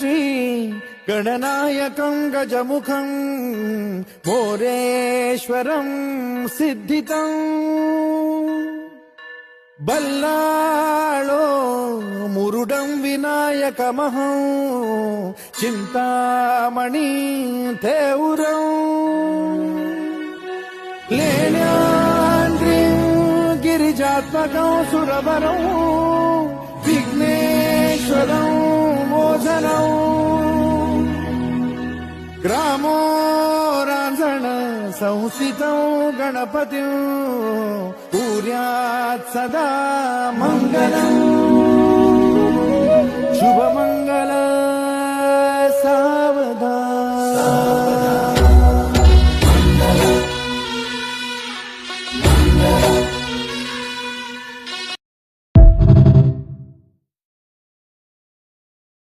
శ్రీ గణనాయకం గజముఖం మోరేశ్వరం సిద్ధితం. బల్లాళో మురుడం వినాయకమహం చింతామణి తేవురం లేణ్యాండ్రిం గిరిజాత్మకం సురవరం ग्रामो राजन संस्थितौ गणपतिं कुर्यात् सदा मङ्गलम्